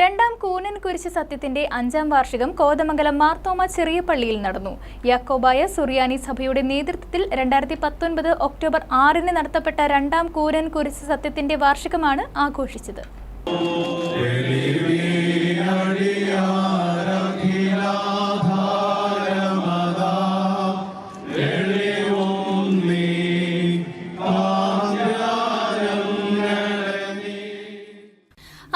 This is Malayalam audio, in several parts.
രണ്ടാം കൂനൻ കുരിശ് സത്യത്തിന്റെ അഞ്ചാം വാർഷികം കോതമംഗലം മാർത്തോമ ചെറിയ പള്ളിയിൽ നടന്നു. യാക്കോബായ സുറിയാനി സഭയുടെ നേതൃത്വത്തിൽ രണ്ടായിരത്തി പത്തൊൻപത് ഒക്ടോബർ ആറിന് നടത്തപ്പെട്ട രണ്ടാം കൂനൻ കുരിശ് സത്യത്തിന്റെ വാർഷികമാണ് ആഘോഷിച്ചത്.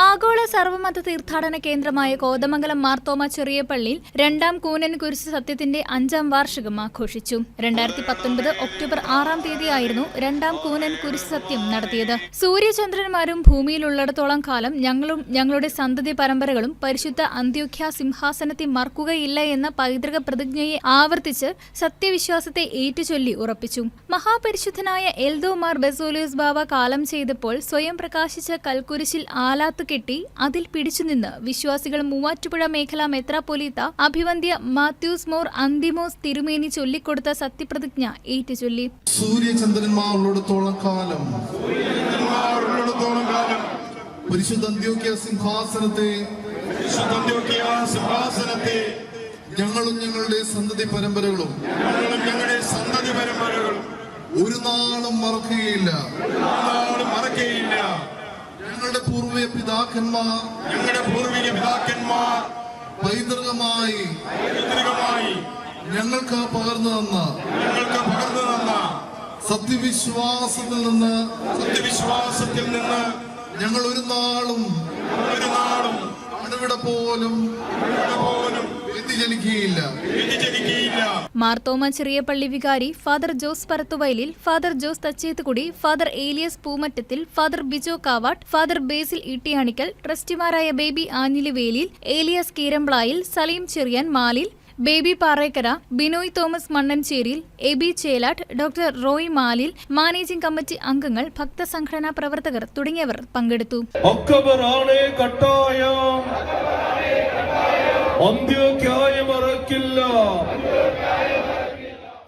ആഗോള സർവമത തീർത്ഥാടന കേന്ദ്രമായ കോതമംഗലം മാർത്തോമ ചെറിയ പള്ളിയിൽ രണ്ടാം കൂനൻ കുരിശ് സത്യത്തിന്റെ അഞ്ചാം വാർഷികം ആഘോഷിച്ചു. രണ്ടായിരത്തി പത്തൊൻപത് ഒക്ടോബർ ആറാം തീയതിയായിരുന്നു രണ്ടാം കൂനൻ കുരിശ് സത്യം നടത്തിയത്. സൂര്യചന്ദ്രന്മാരും ഭൂമിയിലുള്ളിടത്തോളം കാലം ഞങ്ങളും ഞങ്ങളുടെ സന്തതി പരമ്പരകളും പരിശുദ്ധ അന്ത്യോഖ്യ സിംഹാസനത്തെ മറക്കുകയില്ല എന്ന പൈതൃക പ്രതിജ്ഞയെ ആവർത്തിച്ച് സത്യവിശ്വാസത്തെ ഏറ്റുചൊല്ലി ഉറപ്പിച്ചു. മഹാപരിശുദ്ധനായ എൽദോമാർ ബെസോലിയസ് ബാബ കാലം ചെയ്തപ്പോൾ സ്വയം പ്രകാശിച്ച കൽക്കുരിശിൽ ആലാത്ത് കെട്ടി അതിൽ പിടിച്ചുനിന്ന് വിശ്വാസികൾ മൂവാറ്റുപുഴ മേഖല മെത്രാപ്പൊലീത്ത അഭിവന്ധ്യ മാത്യൂസ് മോർ അന്തിമോസ് തിരുമേനി ചൊല്ലിക്കൊടുത്ത സത്യപ്രതിജ്ഞ ഏറ്റുചൊല്ലി. സൂര്യചന്ദ്രന്മാരുള്ളിടത്തോളം കാലം. ഉള്ളിടത്തോളം കാലം. പരിശുദ്ധ അന്ത്യോക്യ സിംഹാസനത്തെ സിംഹാസനത്തെ ഞങ്ങളും ഞങ്ങളുടെ സന്തതി പരമ്പരകളും ഞങ്ങളും ഞങ്ങളുടെ സന്തതി പരമ്പരകളും ഒരു നാളും മറക്കുകയില്ല. ഞങ്ങളുടെ പൂർവിക പിതാക്കന്മാർ ഞങ്ങളുടെ പൂർവിക പിതാക്കന്മാർ പൈതൃകമായി പൈതൃകമായി ഞങ്ങൾക്ക് പകർന്നു തന്ന ഞങ്ങൾക്ക് പകർന്നു തന്ന സത്യവിശ്വാസത്തിൽ നിന്ന് സത്യവിശ്വാസത്തിൽ നിന്ന് ഞങ്ങൾ ഒരു നാളും ഒരു നാളും അണുവിട പോലും പോലും വ്യതിചലിക്കുകയില്ല വ്യതിചലിക്കുകയില്ല മാർത്തോമ ചെറിയ പള്ളി വികാരി father Jose Parathuvayalil father Jose Thachethukudi father Elias Poomattathil father Bijo Kavattu father Basil Ittiyanikkal ട്രസ്റ്റിമാരായ Baby Anjilivelil Elias Keeramplayil Saleem Cheriyan Malil Baby Parekkara Binoy Thomas Mannancheriyil B Chelattu doctor Roy Malil managing committee അംഗങ്ങൾ ഭക്തസംഘടനാ പ്രവർത്തകർ തുടങ്ങിയവർ പങ്കെടുത്തു. ഒക്ടോബർ ആണ് Kottayam